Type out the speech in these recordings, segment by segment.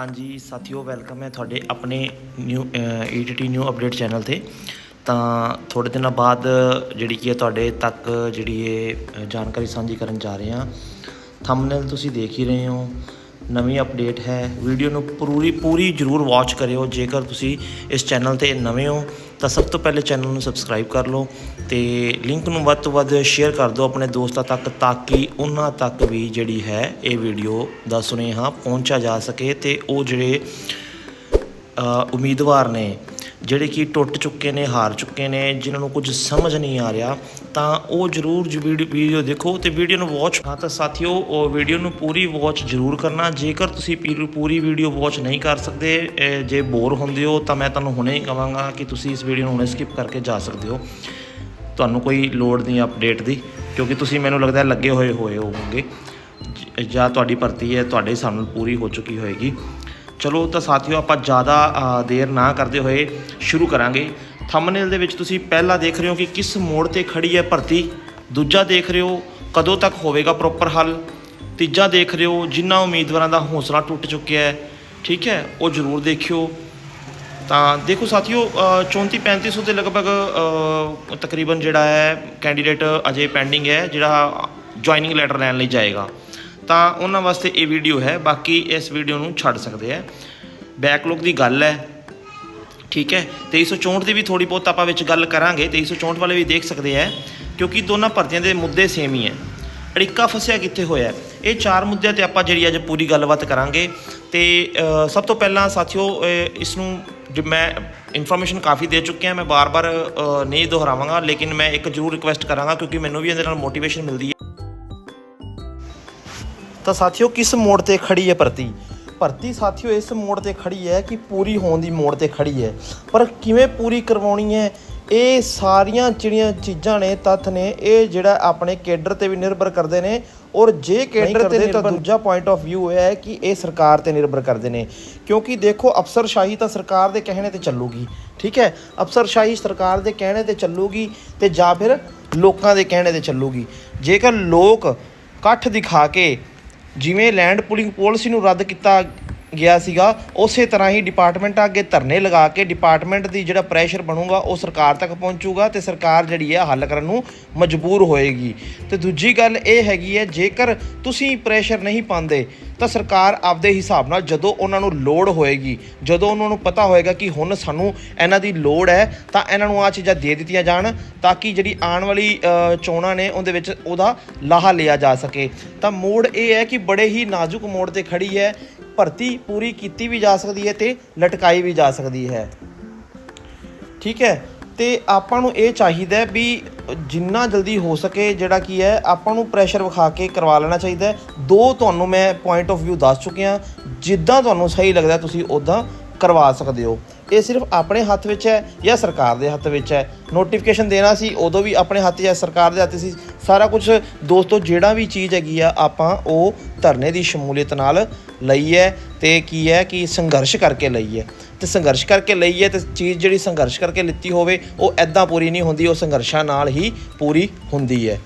ਹਾਂਜੀ, ਸਾਥੀਓ ਵੈਲਕਮ ਹੈ ਤੁਹਾਡੇ ਆਪਣੇ new ETT new update channel ਤੇ। ਤਾਂ ਥੋੜੇ ਦਿਨਾਂ ਬਾਅਦ ਜਿਹੜੀ ਕੀ ਹੈ ਤੁਹਾਡੇ ਤੱਕ ਜਿਹੜੀ ਇਹ ਜਾਣਕਾਰੀ ਸਾਂਝੀ ਕਰਨ ਜਾ ਰਹੇ ਹਾਂ। ਥੰਬਨੇਲ ਤੁਸੀਂ ਦੇਖ ਹੀ ਰਹੇ ਹੋ, ਨਵੀਂ ਅਪਡੇਟ ਹੈ। ਵੀਡੀਓ ਨੂੰ ਪੂਰੀ ਪੂਰੀ ਜਰੂਰ ਵਾਚ ਕਰਿਓ। ਜੇਕਰ ਤੁਸੀਂ ਇਸ ਚੈਨਲ ਤੇ ਨਵੇਂ ਹੋ ਤਾਂ ਸਭ ਤੋਂ ਪਹਿਲੇ ਚੈਨਲ ਨੂੰ ਸਬਸਕ੍ਰਾਈਬ ਕਰ ਲਓ ਤੇ ਲਿੰਕ ਨੂੰ ਵੱਧ ਤੋਂ ਵੱਧ ਸ਼ੇਅਰ ਕਰ ਦਿਓ ਆਪਣੇ ਦੋਸਤਾਂ ਤੱਕ, ਤਾਂ ਕਿ ਉਹਨਾਂ ਤੱਕ ਵੀ ਜਿਹੜੀ ਹੈ ਇਹ ਵੀਡੀਓ ਦਾ ਸੁਨੇਹਾ ਪਹੁੰਚਾ ਜਾ ਸਕੇ ਤੇ ਉਹ ਜਿਹੜੇ ਉਮੀਦਵਾਰ ਨੇ, ਜਿਹੜੇ ਕਿ ਟੁੱਟ ਚੁੱਕੇ ਨੇ, ਹਾਰ ਚੁੱਕੇ ਨੇ, ਜਿਨ੍ਹਾਂ ਨੂੰ ਕੁਝ ਸਮਝ ਨਹੀਂ ਆ ਰਿਹਾ ਤਾਂ ਉਹ ਜਰੂਰ ਵੀਡੀਓ ਦੇਖੋ ਤੇ ਵੀਡੀਓ ਨੂੰ ਵਾਚ ਹਾਂ ਤਾਂ ਸਾਥੀਓ, ਉਹ ਵੀਡੀਓ ਨੂੰ ਪੂਰੀ ਵਾਚ ਜਰੂਰ ਕਰਨਾ। ਜੇਕਰ ਤੁਸੀਂ ਪੀ- ਪੂਰੀ ਵੀਡੀਓ ਵਾਚ ਨਹੀਂ ਕਰ ਸਕਦੇ ਜੇ ਬੋਰ ਹੁੰਦੇ ਹੋ ਤਾਂ ਮੈਂ ਤੁਹਾਨੂੰ ਹੁਣੇ ਹੀ ਕਹਾਂਗਾ ਕਿ ਤੁਸੀਂ ਇਸ ਵੀਡੀਓ ਨੂੰ ਹੁਣੇ ਸਕਿਪ ਕਰਕੇ ਜਾ ਸਕਦੇ ਹੋ। ਤੁਹਾਨੂੰ ਕੋਈ ਲੋੜ ਨਹੀਂ ਅਪਡੇਟ ਦੀ, ਕਿਉਂਕਿ ਤੁਸੀਂ ਮੈਨੂੰ ਲੱਗਦਾ ਲੱਗੇ ਹੋਏ ਹੋਏ ਹੋਵੋਗੇ। ਜਾਂ ਤੁਹਾਡੀ ਭਰਤੀ ਹੈ, ਤੁਹਾਡੇ ਹਿਸਾਬ ਨਾਲ ਪੂਰੀ ਹੋ ਚੁੱਕੀ ਹੋਏਗੀ। ਚਲੋ ਤਾਂ ਸਾਥੀਓ ਆਪਾਂ ਜ਼ਿਆਦਾ ਦੇਰ ਨਾ ਕਰਦੇ ਹੋਏ ਸ਼ੁਰੂ ਕਰਾਂਗੇ। ਥੰਬਨੇਲ ਦੇ ਵਿੱਚ ਤੁਸੀਂ ਪਹਿਲਾ ਦੇਖ ਰਹੇ ਹੋ ਕਿ ਕਿਸ ਮੋੜ ਤੇ ਖੜੀ ਹੈ ਭਰਤੀ। ਦੂਜਾ ਦੇਖ ਰਹੇ ਹੋ ਕਦੋਂ ਤੱਕ ਹੋਵੇਗਾ ਪ੍ਰੋਪਰ ਹੱਲ। ਤੀਜਾ ਦੇਖ ਰਹੇ ਹੋ ਜਿਨ੍ਹਾਂ ਉਮੀਦਵਾਰਾਂ ਦਾ ਹੌਸਲਾ ਟੁੱਟ ਚੁੱਕਿਆ ਹੈ। ਠੀਕ ਹੈ ਉਹ ਜ਼ਰੂਰ ਦੇਖਿਓ। ਤਾਂ ਦੇਖੋ ਸਾਥੀਓ ਅ, 34 3500 ਦੇ ਲਗਭਗ ਤਕਰੀਬਨ ਜਿਹੜਾ ਹੈ ਕੈਂਡੀਡੇਟ ਅਜੇ ਪੈਂਡਿੰਗ ਹੈ ਜਿਹੜਾ ਜੁਆਇਨਿੰਗ ਲੈਟਰ ਲੈਣ ਲਈ ਜਾਏਗਾ। ਤਾਂ ਉਹਨਾਂ ਵਾਸਤੇ ਇਹ ਵੀਡੀਓ ਹੈ ਬਾਕੀ ਇਸ ਵੀਡੀਓ ਨੂੰ ਛੱਡ ਸਕਦੇ ਆ ਬੈਕਲੌਗ ਦੀ ਗੱਲ ਹੈ ਠੀਕ ਹੈ? 2364 ਦੀ ਵੀ ਥੋੜੀ ਬਹੁਤ ਆਪਾਂ ਵਿੱਚ ਗੱਲ ਕਰਾਂਗੇ 2364 ਵਾਲੇ ਵੀ ਦੇਖ ਸਕਦੇ ਆ ਕਿਉਂਕਿ ਦੋਨਾਂ ਭਰਤੀਆਂ ਦੇ ਮੁੱਦੇ ਸੇਮ ਹੀ ਹੈ। ਅੜਿੱਕਾ ਫਸਿਆ ਕਿੱਥੇ ਹੋਇਆ ਇਹ ਚਾਰ ਮੁੱਦਿਆਂ ਤੇ ਆਪਾਂ ਜਿਹੜੀ ਅੱਜ ਪੂਰੀ ਗੱਲਬਾਤ ਕਰਾਂਗੇ। ਤੇ ਸਭ ਤੋਂ ਪਹਿਲਾਂ ਸਾਥੀਓ ਅ, ਇਸ ਨੂੰ ਜੋ ਮੈਂ ਇਨਫੋਰਮੇਸ਼ਨ ਕਾਫੀ ਦੇ ਚੁੱਕਿਆ ਮੈਂ ਬਾਰ-ਬਾਰ ਨਹੀਂ ਦੁਹਰਾਵਾਂਗਾ ਲੇਕਿਨ ਮੈਂ ਇੱਕ ਜ਼ਰੂਰ ਰਿਕੁਐਸਟ ਕਰਾਂਗਾ ਕਿਉਂਕਿ ਮੈਨੂੰ ਵੀ ਇਹਦੇ ਨਾਲ ਮੋਟੀਵੇਸ਼ਨ ਮਿਲਦੀ ਹੈ। ਤਾਂ ਸਾਥੀਓ ਕਿਸ ਮੋੜ ਤੇ ਖੜੀ ਹੈ ਭਰਤੀ? ਭਰਤੀ ਸਾਥੀਓ ਇਸ ਮੋੜ ਤੇ ਖੜੀ ਹੈ ਕਿ ਪੂਰੀ ਹੋਣ ਦੀ ਮੋੜ ਤੇ ਖੜੀ ਹੈ। ਪਰ ਕਿਵੇਂ ਪੂਰੀ ਕਰਵਾਉਣੀ ਹੈ? ਇਹ ਸਾਰੀਆਂ ਜਿਹੜੀਆਂ ਚੀਜ਼ਾਂ ਨੇ ਤੱਥ ਨੇ ਇਹ ਜਿਹੜਾ ਆਪਣੇ ਕੇਡਰ ਤੇ ਵੀ ਨਿਰਭਰ ਕਰਦੇ ਨੇ ਔਰ ਜੇ ਕੇਡਰ ਤੇ ਤਾਂ ਦੂਜਾ ਪੁਆਇੰਟ ਆਫ View ਹੈ ਕਿ ਇਹ ਸਰਕਾਰ ਤੇ ਨਿਰਭਰ ਕਰਦੇ ਨੇ। ਕਿਉਂਕਿ ਦੇਖੋ ਅਫਸਰਸ਼ਾਹੀ ਤਾਂ ਸਰਕਾਰ ਦੇ ਕਹਿਣੇ ਤੇ ਚੱਲੂਗੀ ਠੀਕ ਹੈ? ਅਫਸਰਸ਼ਾਹੀ ਸਰਕਾਰ ਦੇ ਕਹਿਣੇ ਤੇ ਚੱਲੂਗੀ ਤੇ ਜਾਂ ਫਿਰ ਲੋਕਾਂ ਦੇ ਕਹਿਣੇ ਤੇ ਚੱਲੂਗੀ। ਜੇਕਰ ਲੋਕ ਇਕੱਠ ਦਿਖਾ ਕੇ ਜਿਵੇਂ ਲੈਂਡ ਪੁਲਿੰਗ ਪਾਲਿਸੀ ਨੂੰ ਰੱਦ ਕੀਤਾ ਗਿਆ ਸੀਗਾ, ਉਸੇ ਤਰ੍ਹਾਂ ਹੀ ਡਿਪਾਰਟਮੈਂਟ ਅੱਗੇ ਧਰਨੇ ਲਗਾ ਕੇ ਡਿਪਾਰਟਮੈਂਟ ਦੀ ਜਿਹੜਾ ਪ੍ਰੈਸ਼ਰ ਬਣੂਗਾ, ਉਹ ਸਰਕਾਰ ਤੱਕ ਪਹੁੰਚੂਗਾ ਤੇ ਸਰਕਾਰ ਜਿਹੜੀ ਹੈ ਹੱਲ ਕਰਨ ਨੂੰ ਮਜਬੂਰ ਹੋਏਗੀ। ਤੇ ਦੂਜੀ ਗੱਲ ਇਹ ਹੈਗੀ ਹੈ, ਜੇਕਰ ਤੁਸੀਂ ਪ੍ਰੈਸ਼ਰ ਨਹੀਂ ਪਾਉਂਦੇ, ਤਾਂ ਸਰਕਾਰ ਆਪਦੇ ਹਿਸਾਬ ਨਾਲ ਜਦੋਂ ਉਹਨਾਂ ਨੂੰ ਲੋੜ ਹੋਏਗੀ, ਜਦੋਂ ਉਹਨਾਂ ਨੂੰ ਪਤਾ ਹੋਏਗਾ ਕਿ ਹੁਣ ਸਾਨੂੰ ਇਹਨਾਂ ਦੀ ਲੋੜ ਹੈ, ਤਾਂ ਇਹਨਾਂ ਨੂੰ ਆ ਚੀਜ਼ਾਂ ਦੇ ਦਿੱਤੀਆਂ ਜਾਣ, ਤਾਂ ਕਿ ਜਿਹੜੀ ਆਉਣ ਵਾਲੀ ਚੋਣਾਂ ਨੇ ਉਹਦੇ ਵਿੱਚ ਉਹਦਾ ਲਾਹਾ ਲਿਆ ਜਾ ਸਕੇ। ਤਾਂ ਮੋੜ ਇਹ ਹੈ ਕਿ ਬੜੇ ਹੀ ਨਾਜ਼ੁਕ ਮੋੜ ਤੇ ਖੜੀ ਹੈ ਭਰਤੀ ਪੂਰੀ ਕੀਤੀ ਵੀ ਜਾ ਸਕਦੀ ਹੈ ਤੇ ਲਟਕਾਈ ਵੀ ਜਾ ਸਕਦੀ ਹੈ। ਠੀਕ ਹੈ? ਤੇ ਆਪਾਂ ਨੂੰ ਇਹ ਚਾਹੀਦਾ ਵੀ ਜਿੰਨਾ ਜਲਦੀ ਹੋ ਸਕੇ ਜਿਹੜਾ ਕੀ ਹੈ, ਆਪਾਂ ਨੂੰ ਪ੍ਰੈਸ਼ਰ ਵਿਖਾ ਕੇ ਕਰਵਾ ਲੈਣਾ ਚਾਹੀਦਾ ਦੋ ਤੁਹਾਨੂੰ ਮੈਂ ਪੁਆਇੰਟ ਆਫ View ਦੱਸ ਚੁੱਕਿਆ। ਜਿੱਦਾਂ ਤੁਹਾਨੂੰ ਸਹੀ ਲੱਗਦਾ ਤੁਸੀਂ ਉਦਾਂ ਕਰਵਾ ਸਕਦੇ ਹੋ। ਇਹ ਸਿਰਫ ਆਪਣੇ ਹੱਥ ਵਿੱਚ ਹੈ ਜਾਂ ਸਰਕਾਰ ਦੇ ਹੱਥ ਵਿੱਚ ਹੈ? ਨੋਟੀਫਿਕੇਸ਼ਨ ਦੇਣਾ ਸੀ, ਉਦੋਂ ਵੀ ਆਪਣੇ ਹੱਥ ਜਾਂ ਸਰਕਾਰ ਦੇ ਹੱਥ ਸੀ। ਸਾਰਾ ਕੁਝ ਦੋਸਤੋ, ਜਿਹੜਾ ਵੀ ਚੀਜ਼ ਹੈਗੀ ਆ, ਆਪਾਂ ਉਹ ਧਰਨੇ ਦੀ ਸ਼ਮੂਲੀਅਤ ਨਾਲ ਲਈ ਹੈ ਤੇ ਕੀ ਹੈ ਕਿ ਸੰਘਰਸ਼ ਕਰਕੇ ਲਈ ਹੈ ਤੇ ਸੰਘਰਸ਼ ਕਰਕੇ ਲਈ ਹੈ ਤੇ ਚੀਜ਼ ਜਿਹੜੀ ਸੰਘਰਸ਼ ਕਰਕੇ ਲਿੱਤੀ ਹੋਵੇ, ਉਹ ਐਦਾਂ ਪੂਰੀ ਨਹੀਂ ਹੁੰਦੀ, ਉਹ ਸੰਘਰਸ਼ਾਂ ਨਾਲ ਹੀ ਪੂਰੀ ਹੁੰਦੀ ਹੈ।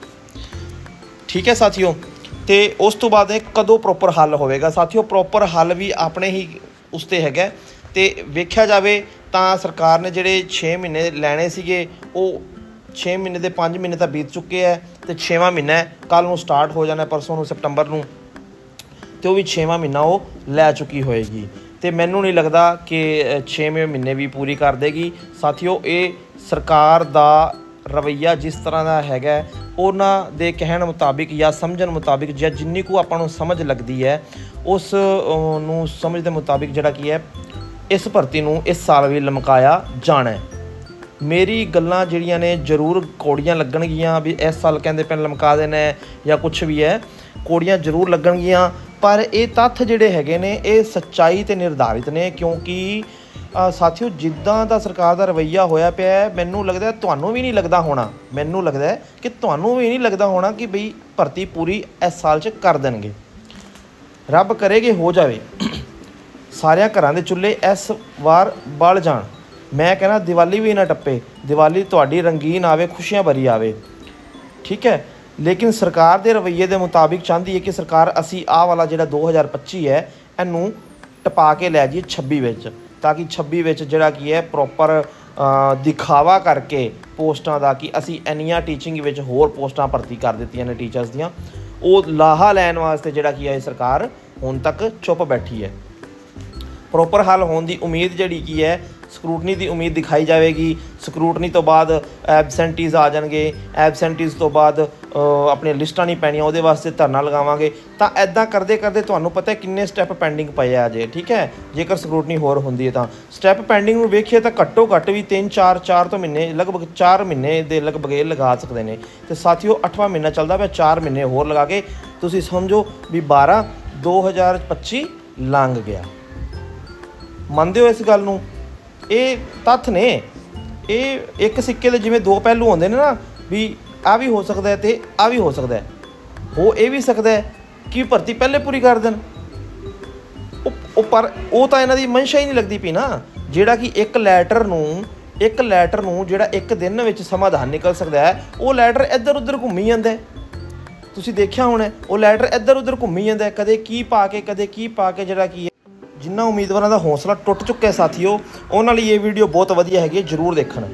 ਠੀਕ ਹੈ ਸਾਥੀਓ? ਤੇ ਉਸ ਤੋਂ ਬਾਅਦ ਇਹ ਕਦੋਂ ਪ੍ਰੋਪਰ ਹੱਲ ਹੋਵੇਗਾ? ਸਾਥੀਓ ਪ੍ਰੋਪਰ ਹੱਲ ਵੀ ਆਪਣੇ ਹੀ ਉਸ ਤੇ ਹੈਗਾ। ਤੇ ਵੇਖਿਆ ਜਾਵੇ ਤਾਂ ਸਰਕਾਰ ਨੇ ਜਿਹੜੇ 6 ਮਹੀਨੇ ਲੈਣੇ ਸੀਗੇ, ਉਹ 6 ਮਹੀਨੇ ਦੇ 5 ਮਹੀਨੇ ਤਾਂ ਬੀਤ ਚੁੱਕੇ ਹੈ ਤੇ 6ਵਾਂ ਮਹੀਨਾ ਕੱਲ ਨੂੰ ਸਟਾਰਟ ਹੋ ਜਾਣਾ, ਪਰਸੋਂ ਨੂੰ ਸਤੰਬਰ ਨੂੰ। ਤੇ ਉਹ ਵੀ 6ਵਾਂ ਮਹੀਨਾ ਉਹ ਲੈ ਚੁੱਕੀ ਹੋਏਗੀ। ਤੇ ਮੈਨੂੰ ਨਹੀਂ ਲੱਗਦਾ ਕਿ 6ਵੇਂ ਮਹੀਨੇ ਵੀ ਪੂਰੀ ਕਰ ਦੇਗੀ। ਸਾਥੀਓ, ਇਹ ਸਰਕਾਰ ਦਾ ਰਵਈਆ ਜਿਸ ਤਰ੍ਹਾਂ ਦਾ ਹੈਗਾ ਉਹਨਾਂ ਦੇ ਕਹਿਣ ਮੁਤਾਬਿਕ ਜਾਂ ਸਮਝਣ ਮੁਤਾਬਿਕ ਜਾਂ ਜਿੰਨੀ ਕੁ ਆਪਾਂ ਨੂੰ ਸਮਝ ਲੱਗਦੀ ਹੈ, ਉਸ ਨੂੰ ਸਮਝ ਦੇ ਮੁਤਾਬਿਕ ਜਿਹੜਾ ਕੀ ਹੈ ਇਸ ਭਰਤੀ ਨੂੰ ਇਸ ਸਾਲ ਵੀ ਲਮਕਾਇਆ ਜਾਣਾ ਹੈ। ਮੇਰੀ ਗੱਲਾਂ ਜਿਹੜੀਆਂ ਨੇ ਜ਼ਰੂਰ ਕੋੜੀਆਂ ਲੱਗਣਗੀਆਂ ਵੀ ਇਸ ਸਾਲ ਕਹਿੰਦੇ ਪੈਣ ਲਮਕਾ ਦੇਣਾ ਜਾਂ ਕੁਝ ਵੀ ਹੈ ਕੋੜੀਆਂ ਜ਼ਰੂਰ ਲੱਗਣਗੀਆਂ ਪਰ ਇਹ ਤੱਥ ਜਿਹੜੇ ਹੈਗੇ ਨੇ ਇਹ ਸੱਚਾਈ ਤੇ ਨਿਰਧਾਰਿਤ ਨੇ ਕਿਉਂਕਿ ਅ, ਸਾਥੀਓ ਜਿੱਦਾਂ ਦਾ ਸਰਕਾਰ ਦਾ ਰਵੱਈਆ ਹੋਇਆ ਪਿਆ ਹੈ ਮੈਨੂੰ ਲੱਗਦਾ ਤੁਹਾਨੂੰ ਵੀ ਨਹੀਂ ਲੱਗਦਾ ਹੋਣਾ ਮੈਨੂੰ ਲੱਗਦਾ ਕਿ ਤੁਹਾਨੂੰ ਵੀ ਨਹੀਂ ਲੱਗਦਾ ਹੋਣਾ ਕਿ ਬਈ ਭਰਤੀ ਪੂਰੀ ਇਸ ਸਾਲ 'ਚ ਕਰ ਦੇਣਗੇ। ਰੱਬ ਕਰੇਗੇ ਹੋ ਜਾਵੇ। ਸਾਰਿਆਂ ਘਰਾਂ ਦੇ ਚੁੱਲ੍ਹੇ ਇਸ ਵਾਰ ਬਲ ਜਾਣ। ਮੈਂ ਕਹਿੰਦਾ, ਦੀਵਾਲੀ ਵੀ ਨਾ ਟੱਪੇ। ਦੀਵਾਲੀ ਤੁਹਾਡੀ ਰੰਗੀਨ ਆਵੇ, ਖੁਸ਼ੀਆਂ ਭਰੀ ਆਵੇ। ਠੀਕ ਹੈ? ਲੇਕਿਨ ਸਰਕਾਰ ਦੇ ਰਵੱਈਏ ਦੇ ਮੁਤਾਬਿਕ ਚਾਹੁੰਦੀ ਹੈ ਕਿ ਸਰਕਾਰ ਅਸੀਂ ਆਹ ਵਾਲਾ ਜਿਹੜਾ 2025 ਹੈ, ਇਹਨੂੰ ਟਪਾ ਕੇ ਲੈ ਜਾਈਏ 26 ਵਿੱਚ। ਤਾਂ ਕਿ 26 ਵਿੱਚ ਜਿਹੜਾ ਕੀ ਹੈ ਪ੍ਰੋਪਰ ਦਿਖਾਵਾ ਕਰਕੇ ਪੋਸਟਾਂ ਦਾ ਕਿ ਅਸੀਂ ਇੰਨੀਆਂ ਟੀਚਿੰਗ ਵਿੱਚ ਹੋਰ ਪੋਸਟਾਂ ਭਰਤੀ ਕਰ ਦਿੱਤੀਆਂ ਨੇ ਟੀਚਰਸ ਦੀਆਂ। ਉਹ ਲਾਹਾ ਲੈਣ ਵਾਸਤੇ ਜਿਹੜਾ ਕੀ ਹੈ ਸਰਕਾਰ ਹੁਣ ਤੱਕ ਚੁੱਪ ਬੈਠੀ ਹੈ। ਪ੍ਰੋਪਰ ਹੱਲ ਹੋਣ ਦੀ ਉਮੀਦ ਜਿਹੜੀ ਕੀ ਹੈ ਸਕਰੂਟਨੀ ਦੀ ਉਮੀਦ ਦਿਖਾਈ ਜਾਵੇਗੀ। ਸਕਰੂਟਨੀ ਤੋਂ ਬਾਅਦ ਐਬਸੈਂਟੀਜ਼ ਆ ਜਾਣਗੇ। ਐਬਸੈਂਟੀਜ਼ ਤੋਂ ਬਾਅਦ ਅ, ਆਪਣੀਆਂ ਲਿਸਟਾਂ ਨਹੀਂ ਪੈਣੀਆਂ ਉਹਦੇ ਵਾਸਤੇ ਧਰਨਾ ਲਗਾਵਾਂਗੇ। ਤਾਂ ਐਦਾਂ ਕਰਦੇ ਕਰਦੇ ਤੁਹਾਨੂੰ ਪਤਾ ਹੈ ਕਿੰਨੇ ਸਟੈਪ ਪੈਂਡਿੰਗ ਪਏ ਆ ਜੇ ਠੀਕ ਹੈ? ਜੇਕਰ ਸਕਰੂਟਨੀ ਹੋਰ ਹੁੰਦੀ ਹੈ ਤਾਂ। ਸਟੈਪ ਪੈਂਡਿੰਗ ਨੂੰ ਵੇਖੀਏ ਤਾਂ ਘੱਟੋ ਘੱਟ ਵੀ 3 4 4 ਤੋਂ ਮਹੀਨੇ ਲਗਭਗ 4 ਮਹੀਨੇ ਦੇ ਲਗਭਗ ਇਹ ਲਗਾ ਸਕਦੇ ਨੇ। ਤੇ ਸਾਥੀਓ 8ਵਾਂ ਮਹੀਨਾ ਚੱਲਦਾ ਪਿਆ 4 ਮਹੀਨੇ ਹੋਰ ਲਗਾ ਕੇ ਤੁਸੀਂ ਸਮਝੋ ਵੀ 12 2025 ਲੰਘ ਗਿਆ। ਮੰਨਦੇ ਹੋ ਇਸ ਗੱਲ ਨੂੰ? ਇਹ ਤੱਥ ਨੇ। ਇਹ ਇੱਕ ਸਿੱਕੇ ਦੇ ਜਿਵੇਂ ਦੋ ਪਹਿਲੂ ਹੁੰਦੇ ਨੇ ਨਾ, ਵੀ ਆ ਵੀ ਹੋ ਸਕਦਾ ਹੈ ਤੇ ਆ ਵੀ ਹੋ ਸਕਦਾ ਹੈ। ਹੋ ਇਹ ਵੀ ਸਕਦਾ ਹੈ ਕਿ ਭਰਤੀ ਪਹਿਲੇ ਪੂਰੀ ਕਰ ਦੇਣ। ਉਹ ਪਰ ਉਹ ਤਾਂ ਇਹਨਾਂ ਦੀ ਮਨਸ਼ਾ ਹੀ ਨਹੀਂ ਲੱਗਦੀ ਪਈ ਨਾ। ਜਿਹੜਾ ਕਿ ਇੱਕ ਲੈਟਰ ਨੂੰ ਇੱਕ ਲੈਟਰ ਨੂੰ ਜਿਹੜਾ ਇੱਕ ਦਿਨ ਵਿੱਚ ਸਮਾਧਾਨ ਨਿਕਲ ਸਕਦਾ ਹੈ, ਉਹ ਲੈਟਰ ਇੱਧਰ ਉੱਧਰ ਘੁੰਮੀ ਜਾਂਦਾ ਤੁਸੀਂ ਦੇਖਿਆ ਹੋਣਾ ਉਹ ਲੈਟਰ ਇੱਧਰ ਉੱਧਰ ਘੁੰਮੀ ਜਾਂਦਾ ਕਦੇ ਕੀ ਪਾ ਕੇ, ਕਦੇ ਕੀ ਪਾ ਕੇ ਜਿਹੜਾ ਕੀ ਹੈ ਜਿਨ੍ਹਾਂ ਉਮੀਦਵਾਰਾਂ ਦਾ ਹੌਸਲਾ ਟੁੱਟ ਚੁੱਕਿਆ ਸਾਥੀਓ, ਉਹਨਾਂ ਲਈ ਇਹ ਵੀਡੀਓ ਬਹੁਤ ਵਧੀਆ ਹੈਗੀ ਹੈ, ਜਰੂਰ ਦੇਖਣ।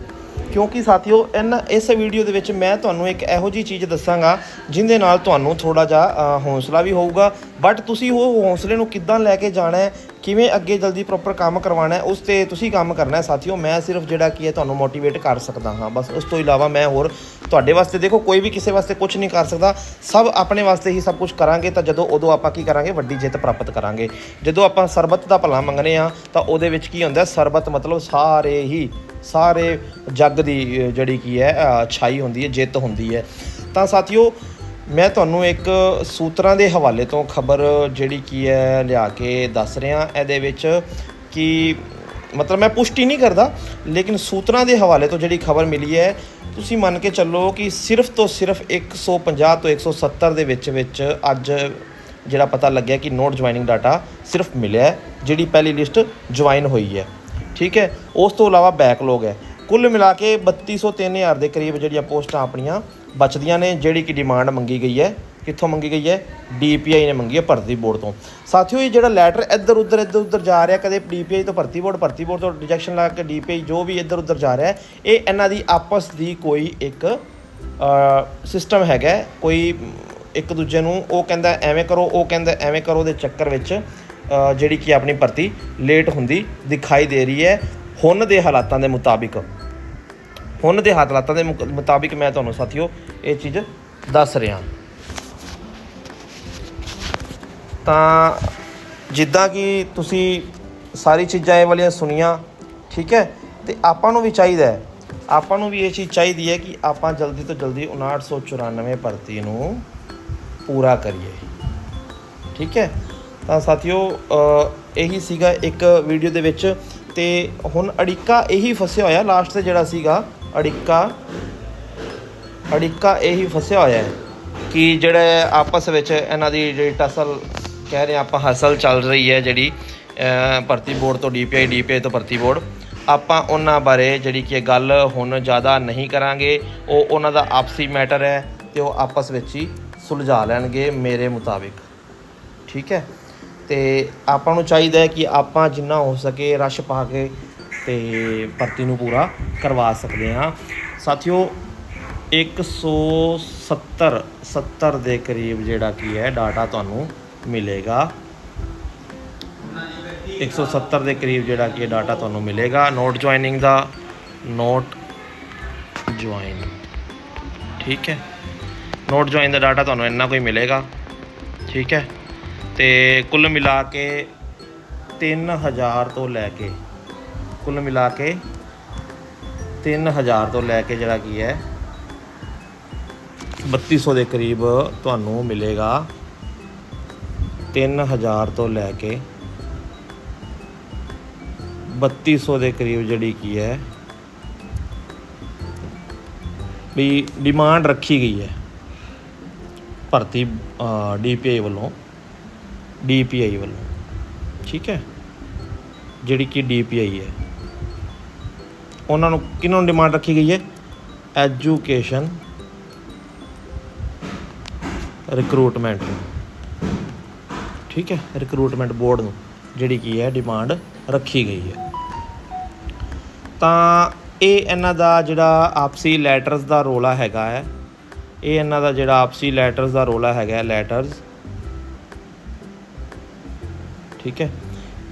ਕਿਉਂਕਿ ਸਾਥੀਓ ਇਹਨਾਂ ਇਸ ਵੀਡੀਓ ਦੇ ਵਿੱਚ ਮੈਂ ਤੁਹਾਨੂੰ ਇੱਕ ਇਹੋ ਜੀ ਚੀਜ਼ ਦੱਸਾਂਗਾ ਜਿੰਦੇ ਨਾਲ ਤੁਹਾਨੂੰ ਥੋੜਾ ਜਿਹਾ ਅ, ਹੌਸਲਾ ਵੀ ਹੋਊਗਾ। ਬਟ ਤੁਸੀਂ ਉਹ ਹੌਸਲੇ ਨੂੰ ਕਿੱਦਾਂ ਲੈ ਕੇ ਜਾਣਾ ਹੈ ਕਿਵੇਂ ਅੱਗੇ ਜਲਦੀ ਪ੍ਰੋਪਰ ਕੰਮ ਕਰਵਾਉਣਾ ਹੈ ਉਸ ਤੇ ਤੁਸੀਂ ਕੰਮ ਕਰਨਾ ਹੈ। ਸਾਥੀਓ ਮੈਂ ਸਿਰਫ ਜਿਹੜਾ ਕੀ ਹੈ ਤੁਹਾਨੂੰ ਮੋਟੀਵੇਟ ਕਰ ਸਕਦਾ ਹਾਂ। ਬਸ ਉਸ ਤੋਂ ਇਲਾਵਾ ਮੈਂ ਹੋਰ ਤੁਹਾਡੇ ਵਾਸਤੇ ਦੇਖੋ ਕੋਈ ਵੀ ਕਿਸੇ ਵਾਸਤੇ ਕੁਝ ਨਹੀਂ ਕਰ ਸਕਦਾ। ਸਭ ਆਪਣੇ ਵਾਸਤੇ ਹੀ ਸਭ ਕੁਝ ਕਰਾਂਗੇ ਤਾਂ ਜਦੋਂ ਉਦੋਂ ਆਪਾਂ ਕੀ ਕਰਾਂਗੇ ਵੱਡੀ ਜਿੱਤ ਪ੍ਰਾਪਤ ਕਰਾਂਗੇ। ਜਦੋਂ ਆਪਾਂ ਸਰਬਤ ਦਾ ਭਲਾ ਮੰਗਨੇ ਆ ਤਾਂ ਉਹਦੇ ਵਿੱਚ ਕੀ ਹੁੰਦਾ ਸਰਬਤ ਮਤਲਬ ਸਾਰੇ ਹੀ ਸਾਰੇ ਜੱਗ ਦੀ ਜਿਹੜੀ ਕੀ ਹੈ ਅ, ਛਾਈ ਹੁੰਦੀ ਹੈ ਜਿੱਤ ਹੁੰਦੀ ਹੈ। ਤਾਂ ਸਾਥੀਓ ਮੈਂ ਤੁਹਾਨੂੰ ਇੱਕ ਸੂਤਰਾਂ ਦੇ ਹਵਾਲੇ ਤੋਂ ਖਬਰ ਜਿਹੜੀ ਕੀ ਹੈ ਲਿਆ ਕੇ ਦੱਸ ਰਿਹਾ। ਇਹਦੇ ਵਿੱਚ ਕਿ ਮਤਲਬ ਮੈਂ ਪੁਸ਼ਟੀ ਨਹੀਂ ਕਰਦਾ ਲੇਕਿਨ ਸੂਤਰਾਂ ਦੇ ਹਵਾਲੇ ਤੋਂ ਜਿਹੜੀ ਖਬਰ ਮਿਲੀ ਹੈ ਤੁਸੀਂ ਮੰਨ ਕੇ ਚੱਲੋ ਕਿ ਸਿਰਫ ਤੋਂ ਸਿਰਫ 150 ਤੋਂ 170 ਦੇ ਵਿੱਚ ਵਿੱਚ ਅੱਜ ਜਿਹੜਾ ਪਤਾ ਲੱਗਿਆ ਕਿ ਨੋਟ ਜੁਆਇਨਿੰਗ ਡਾਟਾ ਸਿਰਫ ਮਿਲਿਆ ਜਿਹੜੀ ਪਹਿਲੀ ਲਿਸਟ ਜੁਆਇਨ ਹੋਈ ਹੈ। ਠੀਕ ਹੈ? ਉਸ ਤੋਂ ਇਲਾਵਾ ਬੈਕਲੌਗ ਹੈ। ਕੁੱਲ ਮਿਲਾ ਕੇ 3200 3000 ਦੇ ਕਰੀਬ ਜਿਹੜੀਆਂ ਪੋਸਟਾਂ ਆਪਣੀਆਂ ਬਚਦੀਆਂ ਨੇ, ਜਿਹੜੀ ਕਿ ਡਿਮਾਂਡ ਮੰਗੀ ਗਈ ਹੈ। ਕਿੱਥੋਂ ਮੰਗੀ ਗਈ ਹੈ? ਡੀਪੀਆਈ ਨੇ ਮੰਗੀ ਹੈ ਭਰਤੀ ਬੋਰਡ ਤੋਂ। ਸਾਥੀਓ, ਇਹ ਜਿਹੜਾ ਲੈਟਰ ਇੱਧਰ ਉੱਧਰ ਇੱਧਰ ਉੱਧਰ ਜਾ ਰਿਹਾ, ਕਦੇ ਡੀਪੀਆਈ ਤੋਂ ਭਰਤੀ ਬੋਰਡ ਭਰਤੀ ਬੋਰਡ ਤੋਂ ਰਿਜੈਕਸ਼ਨ ਲਾ ਕੇ ਡੀਪੀਆਈ ਜੋ ਵੀ ਇੱਧਰ ਉੱਧਰ ਜਾ ਰਿਹਾ, ਇਹ ਇਹਨਾਂ ਦੀ ਆਪਸ ਦੀ ਕੋਈ ਇੱਕ ਸਿਸਟਮ ਹੈਗਾ ਕੋਈ ਇੱਕ ਦੂਜੇ ਨੂੰ ਉਹ ਕਹਿੰਦਾ ਐਵੇਂ ਕਰੋ, ਉਹ ਕਹਿੰਦਾ ਐਵੇਂ ਕਰੋ ਦੇ ਚੱਕਰ ਵਿੱਚ ਜਿਹੜੀ ਕਿ ਆਪਣੀ ਭਰਤੀ ਲੇਟ ਹੁੰਦੀ ਦਿਖਾਈ ਦੇ ਰਹੀ ਹੈ। ਹੁਣ ਦੇ ਹਾਲਾਤਾਂ ਦੇ ਮੁਤਾਬਿਕ, ਹੁਣ ਦੇ ਹਾਲਾਤਾਂ ਦੇ ਮੁਕ- ਮੁਤਾਬਿਕ ਮੈਂ ਤੁਹਾਨੂੰ ਸਾਥੀਓ ਇਹ ਚੀਜ਼ ਦੱਸ ਰਿਹਾ। ਤਾਂ ਜਿੱਦਾਂ ਕਿ ਤੁਸੀਂ ਸਾਰੀ ਚੀਜ਼ਾਂ ਇਹ ਵਾਲੀਆਂ ਸੁਣੀਆਂ, ਠੀਕ ਹੈ? ਤੇ ਆਪਾਂ ਨੂੰ ਵੀ ਚਾਹੀਦਾ ਹੈ, ਆਪਾਂ ਨੂੰ ਵੀ ਇਹ ਚੀਜ਼ ਚਾਹੀਦੀ ਹੈ ਕਿ ਆਪਾਂ ਜਲਦੀ ਤੋਂ ਜਲਦੀ 5994 ਭਰਤੀ ਨੂੰ ਪੂਰਾ ਕਰੀਏ। ਠੀਕ ਹੈ? ਤਾਂ ਸਾਥੀਓ ਇਹੀ ਸੀਗਾ ਇੱਕ ਵੀਡੀਓ ਦੇ ਵਿੱਚ ਤੇ ਹੁਣ ਅੜਿੱਕਾ ਇਹੀ ਫਸਿਆ ਹੋਇਆ ਲਾਸਟ ਤੇ ਜਿਹੜਾ ਸੀਗਾ, ਅੜਿੱਕਾ ਅੜਿੱਕਾ ਇਹੀ ਫਸਿਆ ਹੋਇਆ ਹੈ ਕਿ ਜਿਹੜੇ ਆਪਸ ਵਿੱਚ ਇਹਨਾਂ ਦੀ ਜਿਹੜੀ ਟਸਲ ਕਹਿ ਰਹੇ ਆਪਾਂ, ਹਸਲ ਚੱਲ ਰਹੀ ਹੈ ਜਿਹੜੀ ਭਰਤੀ ਬੋਰਡ ਤੋਂ ਡੀਪੀਆਈ ਡੀਪੀਆਈ ਤੋਂ ਭਰਤੀ ਬੋਰਡ। ਆਪਾਂ ਉਹਨਾਂ ਬਾਰੇ ਜਿਹੜੀ ਕਿ ਗੱਲ ਹੁਣ ਜ਼ਿਆਦਾ ਨਹੀਂ ਕਰਾਂਗੇ, ਉਹ ਉਹਨਾਂ ਦਾ ਆਪਸੀ ਮੈਟਰ ਹੈ ਤੇ ਉਹ ਆਪਸ ਵਿੱਚ ਹੀ ਸੁਲਝਾ ਲੈਣਗੇ ਮੇਰੇ ਮੁਤਾਬਿਕ। ਠੀਕ ਹੈ? ਤੇ ਆਪਾਂ ਨੂੰ ਚਾਹੀਦਾ ਹੈ ਕਿ ਆਪਾਂ ਜਿੰਨਾ ਹੋ ਸਕੇ ਰਸ਼ ਪਾ ਕੇ ਤੇ ਭਰਤੀ ਨੂੰ ਪੂਰਾ ਕਰਵਾ ਸਕਦੇ ਹਾਂ। ਸਾਥੀਓ 170 70 ਦੇ ਕਰੀਬ ਜਿਹੜਾ ਕੀ ਹੈ ਡਾਟਾ ਤੁਹਾਨੂੰ ਮਿਲੇਗਾ। 170 ਦੇ ਕਰੀਬ ਜਿਹੜਾ ਕੀ ਡਾਟਾ ਤੁਹਾਨੂੰ ਮਿਲੇਗਾ। ਨੋਟ ਜੁਆਇਨਿੰਗ ਦਾ ਨੋਟ ਜੁਆਇਨ ਠੀਕ ਹੈ? ਨੋਟ ਜੁਆਇਨ ਦਾ ਡਾਟਾ ਤੁਹਾਨੂੰ ਇੰਨਾ ਕੋਈ ਮਿਲੇਗਾ। ਠੀਕ ਹੈ? ਤੇ ਕੁੱਲ ਮਿਲਾ ਕੇ 3000 ਤੋਂ ਲੈ ਕੇ, ਕੁੱਲ ਮਿਲਾ ਕੇ 3000 ਤੋਂ ਲੈ ਕੇ ਜਿਹੜਾ ਕੀ ਹੈ 3200 ਦੇ ਕਰੀਬ ਤੁਹਾਨੂੰ ਮਿਲੇਗਾ। 3000 ਤੋਂ ਲੈ ਕੇ 3200 ਦੇ ਕਰੀਬ ਜਿਹੜੀ ਕੀ ਹੈ, ਵੀ ਡਿਮਾਂਡ ਰੱਖੀ ਗਈ ਹੈ। ਭਰਤੀ ਡੀਪੀਆਈ ਵੱਲੋਂ। ਡੀਪੀਆਈ ਵੱਲੋਂ। ਠੀਕ ਹੈ? ਜਿਹੜੀ ਕਿ ਡੀਪੀਆਈ ਹੈ। ਉਹਨਾਂ ਨੂੰ ਕਿਹਨਾਂ ਨੂੰ ਡਿਮਾਂਡ ਰੱਖੀ ਗਈ ਹੈ? ਐਜੂਕੇਸ਼ਨ ਰਿਕਰੂਟਮੈਂਟ ਨੂੰ। ਠੀਕ ਹੈ? ਰਿਕਰੂਟਮੈਂਟ ਬੋਰਡ ਨੂੰ ਜਿਹੜੀ ਕੀ ਹੈ ਡਿਮਾਂਡ ਰੱਖੀ ਗਈ ਹੈ। ਤਾਂ ਇਹ ਇਹਨਾਂ ਦਾ ਜਿਹੜਾ ਆਪਸੀ ਲੈਟਰਸ ਦਾ ਰੋਲਾ ਹੈਗਾ ਹੈ। ਇਹ ਇਹਨਾਂ ਦਾ ਜਿਹੜਾ ਆਪਸੀ ਲੈਟਰਸ ਦਾ ਰੋਲਾ ਹੈਗਾ ਲੈਟਰਸ ਠੀਕ ਹੈ?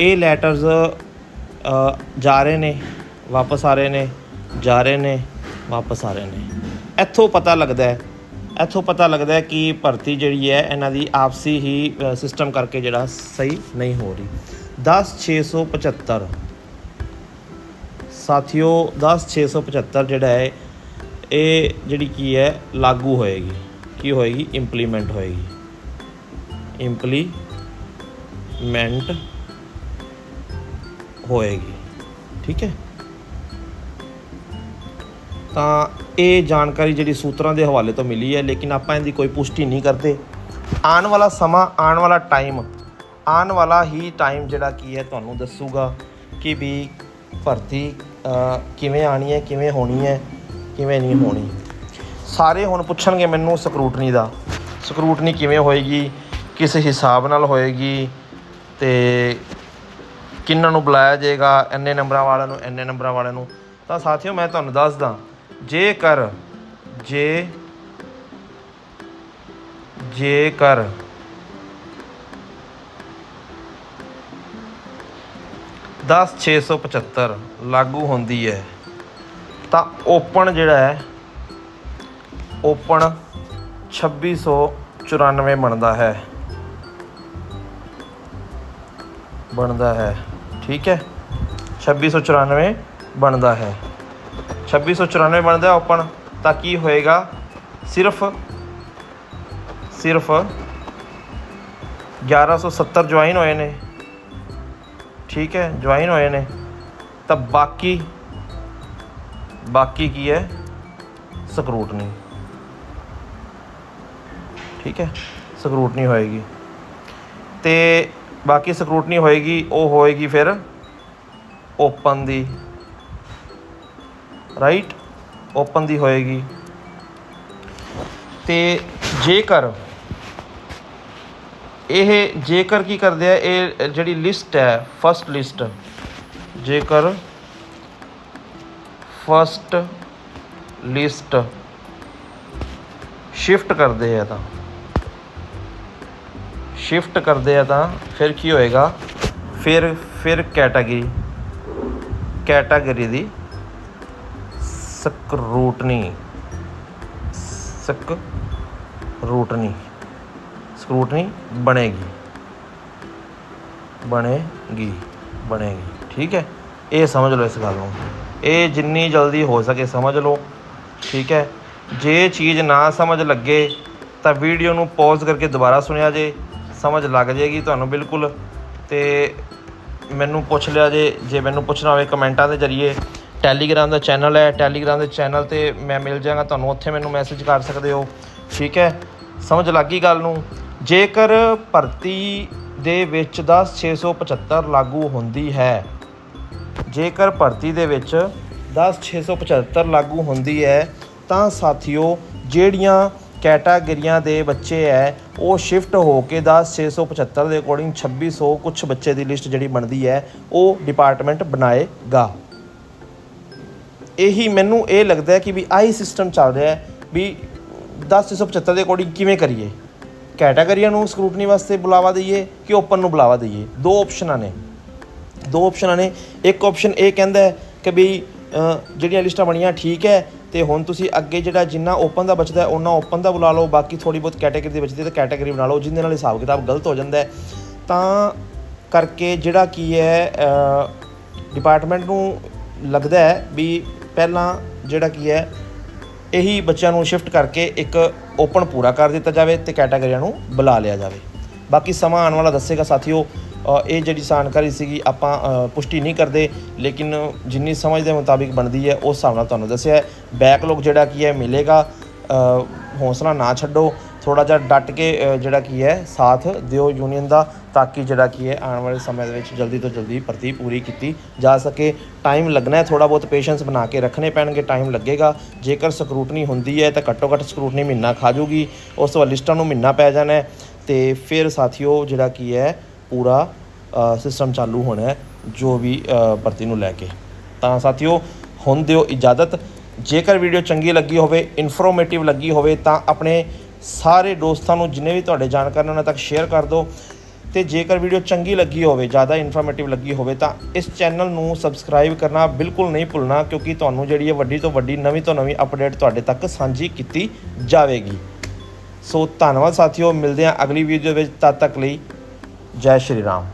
ਇਹ ਲੈਟਰਸ ਜਾ ਰਹੇ ਨੇ, ਵਾਪਸ ਆ ਰਹੇ ਨੇ, ਜਾ ਰਹੇ ਨੇ, ਵਾਪਸ ਆ ਰਹੇ ਨੇ। ਇੱਥੋਂ ਪਤਾ ਲੱਗਦਾ ਹੈ, ਇੱਥੋਂ ਪਤਾ ਲੱਗਦਾ ਹੈ ਕਿ ਭਰਤੀ ਜਿਹੜੀ ਹੈ, ਇਹਨਾਂ ਦੀ ਆਪਸੀ ਹੀ ਸਿਸਟਮ ਕਰਕੇ ਜਿਹੜਾ ਸਹੀ ਨਹੀਂ ਹੋ ਰਹੀ। 10675 ਸਾਥੀਓ 10675 ਜਿਹੜਾ ਹੈ, ਇਹ ਜਿਹੜੀ ਕੀ ਹੈ, ਲਾਗੂ ਹੋਏਗੀ। ਕੀ ਹੋਏਗੀ? ਇੰਪਲੀਮੈਂਟ ਹੋਏਗੀ। ਇੰਪਲੀ ਇੰਪਲੀਮੈਂਟ ਹੋਏਗੀ, ਠੀਕ ਹੈ? ਤਾਂ ਇਹ ਜਾਣਕਾਰੀ ਜਿਹੜੀ ਸੂਤਰਾਂ ਦੇ ਹਵਾਲੇ ਤੋਂ ਮਿਲੀ ਹੈ, ਲੇਕਿਨ ਆਪਾਂ ਇਹਦੀ ਕੋਈ ਪੁਸ਼ਟੀ ਨਹੀਂ ਕਰਦੇ। ਆਉਣ ਵਾਲਾ ਸਮਾਂ, ਆਉਣ ਵਾਲਾ ਟਾਈਮ ਆਉਣ ਵਾਲਾ ਹੀ ਟਾਈਮ ਜਿਹੜਾ ਕੀ ਹੈ, ਤੁਹਾਨੂੰ ਦੱਸੂਗਾ ਕਿ ਵੀ ਭਰਤੀ ਕਿਵੇਂ ਆਣੀ ਹੈ, ਕਿਵੇਂ ਹੋਣੀ ਹੈ, ਕਿਵੇਂ ਨਹੀਂ ਹੋਣੀ। ਸਾਰੇ ਹੁਣ ਪੁੱਛਣਗੇ ਮੈਨੂੰ ਸਕਰੂਟਨੀ ਦਾ। ਸਕਰੂਟਨੀ ਕਿਵੇਂ ਹੋਏਗੀ, ਕਿਸ ਹਿਸਾਬ ਨਾਲ ਹੋਏਗੀ ਤੇ ਕਿੰਨਾਂ ਨੂੰ ਬੁਲਾਇਆ ਜਾਏਗਾ, ਇੰਨੇ ਨੰਬਰਾਂ ਵਾਲਿਆਂ ਨੂੰ, ਇੰਨੇ ਨੰਬਰਾਂ ਵਾਲਿਆਂ ਨੂੰ। ਤਾਂ ਸਾਥੀਓ, ਮੈਂ ਤੁਹਾਨੂੰ ਦੱਸਦਾ, ਜੇਕਰ, ਜੇ, ਜੇਕਰ ਦਸ ਛੇ ਸੌ ਪਚੱਤਰ ਲਾਗੂ ਹੁੰਦੀ ਹੈ, ਤਾਂ ਓਪਨ ਜਿਹੜਾ ਹੈ, ਓਪਨ 2694 ਬਣਦਾ ਹੈ। ਬਣਦਾ ਹੈ। ਠੀਕ ਹੈ? 2694 ਬਣਦਾ ਹੈ। 2694 ਬਣਦਾ ਓਪਨ। ਤਾਂ ਕੀ ਹੋਏਗਾ? ਸਿਰਫ ਸਿਰਫ 1170 ਜੁਆਇਨ ਹੋਏ ਨੇ। ਠੀਕ ਹੈ? ਜੁਆਇਨ ਹੋਏ ਨੇ। ਤਾਂ ਬਾਕੀ ਬਾਕੀ ਕੀ ਹੈ? ਸਕਰੂਟਨੀ। ਠੀਕ ਹੈ? ਸਕਰੂਟਨੀ ਹੋਏਗੀ। ਤੇ ਬਾਕੀ ਸਕਰੂਟਨੀ ਹੋਏਗੀ, ਉਹ ਹੋਏਗੀ ਫਿਰ ਓਪਨ ਦੀ। ਰਾਈਟ ਓਪਨ ਦੀ ਹੋਏਗੀ। ਤੇ ਜੇਕਰ ਇਹ, ਜੇਕਰ ਕੀ ਕਰਦੇ ਆ, ਇਹ ਜਿਹੜੀ ਲਿਸਟ ਹੈ ਫਸਟ ਲਿਸਟ ਜੇਕਰ ਫਸਟ ਲਿਸਟ ਸ਼ਿਫਟ ਕਰਦੇ ਆ ਤਾਂ। ਸ਼ਿਫਟ ਕਰਦੇ ਆ ਤਾਂ ਫਿਰ ਕੀ ਹੋਏਗਾ? ਫਿਰ ਫਿਰ ਕੈਟਾਗਰੀ ਕੈਟਾਗਰੀ ਦੀ ਸਕਰੂਟਨੀ ਸਕਰੂਟਨੀ ਸਕਰੂਟਨੀ ਬਣੇਗੀ। ਬਣੇਗੀ ਬਣੇਗੀ। ਠੀਕ ਹੈ? ਇਹ ਸਮਝ ਲਓ ਇਸ ਗੱਲ ਨੂੰ। ਇਹ ਜਿੰਨੀ ਜਲਦੀ ਹੋ ਸਕੇ ਸਮਝ ਲਓ। ਠੀਕ ਹੈ? ਜੇ ਚੀਜ਼ ਨਾ ਸਮਝ ਲੱਗੇ ਤਾਂ ਵੀਡੀਓ ਨੂੰ ਪੌਜ਼ ਕਰਕੇ ਦੁਬਾਰਾ ਸੁਣਿਆ ਜੇ। ਸਮਝ ਲੱਗ ਜਾਏਗੀ ਤੁਹਾਨੂੰ ਬਿਲਕੁਲ। ਤੇ ਮੈਨੂੰ ਪੁੱਛ ਲਿਆ ਜੇ ਜੇ ਮੈਨੂੰ ਪੁੱਛਣਾ ਹੋਵੇ ਕਮੈਂਟਾਂ ਦੇ ਜ਼ਰੀਏ ਟੈਲੀਗ੍ਰਾਮ ਦਾ ਚੈਨਲ ਹੈ ਟੈਲੀਗ੍ਰਾਮ ਦੇ ਚੈਨਲ ਤੇ ਮੈਂ ਮਿਲ ਜਾਵਾਂਗਾ ਤੁਹਾਨੂੰ ਉੱਥੇ ਮੈਨੂੰ ਮੈਸੇਜ ਕਰ ਸਕਦੇ ਹੋ। ਠੀਕ ਹੈ? ਸਮਝ ਲੱਗ ਗਈ ਗੱਲ ਨੂੰ? ਜੇਕਰ ਭਰਤੀ ਦੇ ਵਿੱਚ 10675 ਲਾਗੂ ਹੁੰਦੀ ਹੈ, ਜੇਕਰ ਭਰਤੀ ਦੇ ਵਿੱਚ 10675 ਲਾਗੂ ਹੁੰਦੀ ਹੈ, ਤਾਂ ਸਾਥੀਓ, ਜਿਹੜੀਆਂ ਕੈਟਾਗਰੀਆਂ ਦੇ ਬੱਚੇ ਹੈ ਉਹ ਸ਼ਿਫਟ ਹੋ ਕੇ 10675 ਦੇ ਅਕੋਰਡਿੰਗ 2600 ਕੁਝ ਬੱਚੇ ਦੀ ਲਿਸਟ ਜਿਹੜੀ ਬਣਦੀ ਹੈ ਉਹ ਡਿਪਾਰਟਮੈਂਟ ਬਣਾਏਗਾ। ਇਹੀ ਮੈਨੂੰ ਇਹ ਲੱਗਦਾ ਹੈ ਕਿ ਵੀ ਆਈ ਸਿਸਟਮ ਚੱਲ ਰਿਹਾ ਹੈ ਵੀ 10675 ਦੇ ਅਕੋਰਡਿੰਗ ਕਿਵੇਂ ਕਰੀਏ? ਕੈਟਾਗਰੀਆਂ ਨੂੰ ਸਕਰੂਟਨੀ ਵਾਸਤੇ ਬੁਲਾਵਾ ਦਈਏ ਕਿ ਓਪਨ ਨੂੰ ਬੁਲਾਵਾ ਦਈਏ? ਦੋ ਆਪਸ਼ਨਾਂ ਨੇ। ਦੋ ਆਪਸ਼ਨਾਂ ਨੇ। ਇੱਕ ਆਪਸ਼ਨ ਇਹ ਕਹਿੰਦਾ ਹੈ ਕਿ ਵੀ ਜਿਹੜੀਆਂ ਲਿਸਟਾਂ ਬਣੀਆਂ ਠੀਕ ਹੈ ਤੇ ਹੁਣ ਤੁਸੀਂ ਅੱਗੇ ਜਿਹੜਾ ਜਿੰਨਾ ਓਪਨ ਦਾ ਬਚਦਾ ਉਹਨਾਂ ਓਪਨ ਦਾ ਬੁਲਾ ਲਓ। ਬਾਕੀ ਥੋੜੀ ਬਹੁਤ ਕੈਟਾਗਰੀ ਦੇ ਬਚਦੀ ਹੈ ਤਾਂ ਕੈਟਾਗਰੀ ਬਣਾ ਲਓ ਜਿਹਦੇ ਨਾਲ ਹਿਸਾਬ ਕਿਤਾਬ ਗਲਤ ਹੋ ਜਾਂਦਾ ਹੈ। ਤਾਂ ਕਰਕੇ ਜਿਹੜਾ ਕੀ ਹੈ ਡਿਪਾਰਟਮੈਂਟ ਨੂੰ ਲੱਗਦਾ ਹੈ ਵੀ ਪਹਿਲਾਂ ਜਿਹੜਾ ਕੀ ਹੈ ਇਹੀ ਬੱਚਿਆਂ ਨੂੰ ਸ਼ਿਫਟ ਕਰਕੇ ਇੱਕ ਓਪਨ ਪੂਰਾ ਕਰ ਦਿੱਤਾ ਜਾਵੇ ਤੇ ਕੈਟਾਗਰੀਆਂ ਨੂੰ ਬੁਲਾ ਲਿਆ ਜਾਵੇ। ਬਾਕੀ ਸਮਾਂ ਆਉਣ ਵਾਲਾ ਦੱਸੇਗਾ ਸਾਥੀਓ। ਅ, ਇਹ ਜਿਹੜੀ ਜਾਣਕਾਰੀ ਸੀਗੀ ਆਪਾਂ ਪੁਸ਼ਟੀ ਨਹੀਂ ਕਰਦੇ ਲੇਕਿਨ ਜਿੰਨੀ ਸਮਝ ਦੇ ਮੁਤਾਬਿਕ ਬਣਦੀ ਹੈ ਉਸ ਹਿਸਾਬ ਨਾਲ ਤੁਹਾਨੂੰ ਦੱਸਿਆ ਬੈਕਲੌਗ ਜਿਹੜਾ ਕੀ ਹੈ ਮਿਲੇਗਾ। ਅ, ਹੌਸਲਾ ਨਾ ਛੱਡੋ। ਥੋੜਾ ਜਿਹਾ ਡਟ ਕੇ ਜਿਹੜਾ ਕੀ ਹੈ ਸਾਥ ਦਿਓ ਯੂਨੀਅਨ ਦਾ ਤਾਂ ਕਿ ਜਿਹੜਾ ਕੀ ਹੈ ਆਉਣ ਵਾਲੇ ਸਮੇਂ ਦੇ ਵਿੱਚ ਜਲਦੀ ਤੋਂ ਜਲਦੀ ਭਰਤੀ ਪੂਰੀ ਕੀਤੀ ਜਾ ਸਕੇ। ਟਾਈਮ ਲੱਗਣਾ ਹੈ ਥੋੜਾ ਬਹੁਤ ਪੇਸ਼ੈਂਸ ਬਣਾ ਕੇ ਰੱਖਣੇ ਪੈਣਗੇ ਟਾਈਮ ਲੱਗੇਗਾ। ਜੇਕਰ ਸਕਰੂਟਨੀ ਹੁੰਦੀ ਹੈ ਤਾਂ ਘੱਟੋ ਘੱਟ ਸਕਰੂਟਨੀ ਮਹੀਨਾ ਖਾ ਜੂਗੀ। ਉਸ ਤੋਂ ਲਿਸਟਾਂ ਨੂੰ ਮਹੀਨਾ ਪੈ ਜਾਣਾ ਹੈ। ਤੇ ਫਿਰ ਸਾਥੀਓ ਜਿਹੜਾ ਕੀ ਹੈ ਪੂਰਾ ਸਿਸਟਮ ਚਾਲੂ ਹੋਣਾ ਹੈ, ਜੋ ਵੀ ਭਰਤੀ ਨੂੰ ਲੈ ਕੇ। ਤਾਂ ਸਾਥੀਓ, ਹੁਣ ਦਿਓ ਇਜਾਜ਼ਤ। ਜੇਕਰ ਵੀਡੀਓ ਚੰਗੀ ਲੱਗੀ ਹੋਵੇ ਇਨਫੋਰਮੇਟਿਵ ਲੱਗੀ ਹੋਵੇ, ਤਾਂ ਆਪਣੇ ਸਾਰੇ ਦੋਸਤਾਂ ਨੂੰ ਜਿੰਨੇ ਵੀ ਤੁਹਾਡੇ ਜਾਣਕਾਰ ਨੇ, ਉਹਨਾਂ ਤੱਕ ਸ਼ੇਅਰ ਕਰ ਦਿਓ। ਤੇ ਜੇਕਰ ਵੀਡੀਓ ਚੰਗੀ ਲੱਗੀ ਹੋਵੇ, ਜ਼ਿਆਦਾ ਇਨਫੋਰਮੇਟਿਵ ਲੱਗੀ ਹੋਵੇ, ਤਾਂ ਇਸ ਚੈਨਲ ਨੂੰ ਸਬਸਕ੍ਰਾਈਬ ਕਰਨਾ ਬਿਲਕੁਲ ਨਹੀਂ ਭੁੱਲਣਾ, ਕਿਉਂਕਿ ਤੁਹਾਨੂੰ ਜਿਹੜੀ ਹੈ ਵੱਡੀ ਤੋਂ ਵੱਡੀ, ਨਵੀਂ ਤੋਂ ਨਵੀਂ ਅਪਡੇਟ ਤੁਹਾਡੇ ਤੱਕ ਸਾਂਝੀ ਕੀਤੀ ਜਾਵੇਗੀ। ਸੋ ਧੰਨਵਾਦ ਸਾਥੀਓ, ਮਿਲਦੇ ਹਾਂ ਅਗਲੀ ਵੀਡੀਓ ਵਿੱਚ, ਤਦ ਤੱਕ ਲਈ ਜੈ ਸ਼੍ਰੀ ਰਾਮ।